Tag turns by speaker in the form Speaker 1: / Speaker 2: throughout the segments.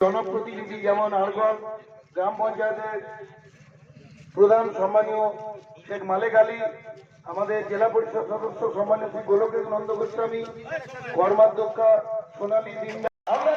Speaker 1: জনপ্রতিনিধি যেমন আরগল, গ্রাম পঞ্চায়েতের প্রধান সম্মানীয় শেখ মালেক আলী, আমাদের জেলা পরিষদ সদস্য সম্মানীয় শ্রী গোলকেশ নন্দ গোস্বামী, কর্মাধ্যক্ষা সোনালী দিন আমরা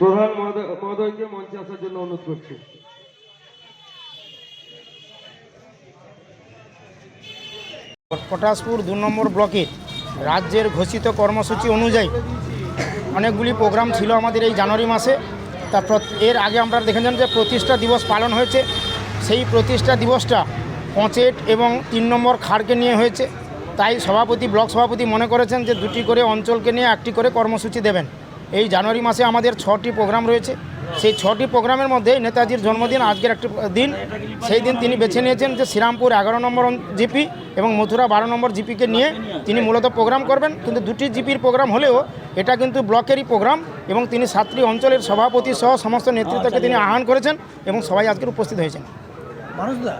Speaker 2: প্রধান মহোদয়কে মঞ্চে আসার জন্য অনুরোধ করছি।
Speaker 3: পটাশপুর দু নম্বর ব্লকে রাজ্যের ঘোষিত কর্মসূচি অনুযায়ী অনেকগুলি প্রোগ্রাম ছিল আমাদের এই জানুয়ারি মাসে। তারপর এর আগে আমরা দেখেছেন যে প্রতিষ্ঠা দিবস পালন হয়েছে। সেই প্রতিষ্ঠা দিবসটা পঁচেট এবং তিন নম্বর খাড়কে নিয়ে হয়েছে। তাই সভাপতি, ব্লক সভাপতি মনে করেছেন যে দুটি করে অঞ্চলকে নিয়ে একটি করে কর্মসূচি দেবেন। এই জানুয়ারি মাসে আমাদের ছটি প্রোগ্রাম রয়েছে। সেই ছটি প্রোগ্রামের মধ্যে নেতাজির জন্মদিন আজকের একটি দিন। সেই দিন তিনি বেছে নিয়েছেন যে শ্রীরামপুর এগারো নম্বর জিপি এবং মথুরা বারো নম্বর জিপিকে নিয়ে তিনি মূলত প্রোগ্রাম করবেন। কিন্তু দুটি জিপির প্রোগ্রাম হলেও এটা কিন্তু ব্লকেরই প্রোগ্রাম এবং তিনি সাতটি অঞ্চলের সভাপতি সহ সমস্ত নেতৃত্বকে তিনি আহ্বান করেছেন এবং সবাই আজকের উপস্থিত হয়েছেন।
Speaker 4: মানুষদা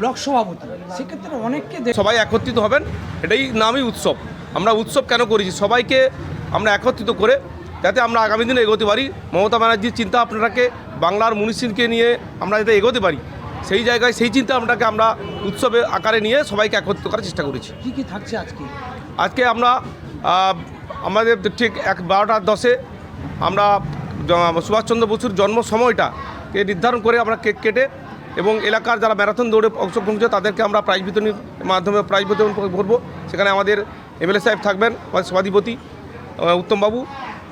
Speaker 4: ব্লক সভাপতি সেক্ষেত্রে অনেককে
Speaker 5: সবাই একত্রিত হবেন এটাই নামই উৎসব। আমরা উৎসব কেন করেছি? সবাইকে আমরা একত্রিত করে যাতে আমরা আগামী দিনে এগোতে পারি। মমতা ব্যানার্জির চিন্তা আপনারাকে বাংলার মুনিশিনকে নিয়ে আমরা যাতে এগোতে পারি। সেই জায়গায় সেই চিন্তা আপনাকে আমরা উৎসবে আকারে নিয়ে সবাইকে একত্রিত করার চেষ্টা করেছি।
Speaker 4: কি কি থাকছে আজকে?
Speaker 5: আজকে আমরা আমাদের ঠিক এক বারোটা দশে আমরা সুভাষচন্দ্র বসুর জন্ম সময়টাকে নির্ধারণ করে আমরা কেক কেটে এবং এলাকার যারা ম্যারাথন দৌড়ে অংশগ্রহণ করছে তাদেরকে আমরা প্রাইজ বিতরণের মাধ্যমে প্রাইজ বিতরণ করব। সেখানে আমাদের এমএলএ সাহেব থাকবেন আমাদের সভাধিপতি। উত্তমবাবু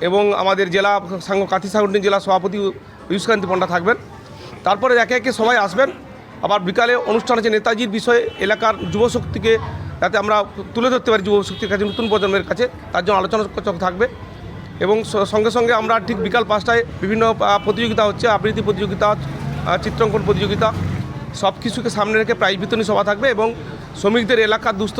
Speaker 5: এবং আমাদের জেলা সাংগ কাঁথি সাংগঠনিক জেলা সভাপতি ইউসকান্তি পণ্ডা থাকবেন। তারপরে একে একে সবাই আসবেন। আবার বিকালে অনুষ্ঠান আছে নেতাজির বিষয়ে এলাকার যুবশক্তিকে যাতে আমরা তুলে ধরতে পারি যুবশক্তির কাছে, নতুন প্রজন্মের কাছে। তার জন্য আলোচনা থাকবে। এবং সঙ্গে সঙ্গে আমরা ঠিক বিকাল পাঁচটায় বিভিন্ন প্রতিযোগিতা হচ্ছে, আবৃত্তি প্রতিযোগিতা চিত্রাঙ্কন প্রতিযোগিতা। সব কিছুকে সামনে রেখে প্রাইজ বিতরণী সভা থাকবে এবং শ্রমিকদের এলাকার দুস্থ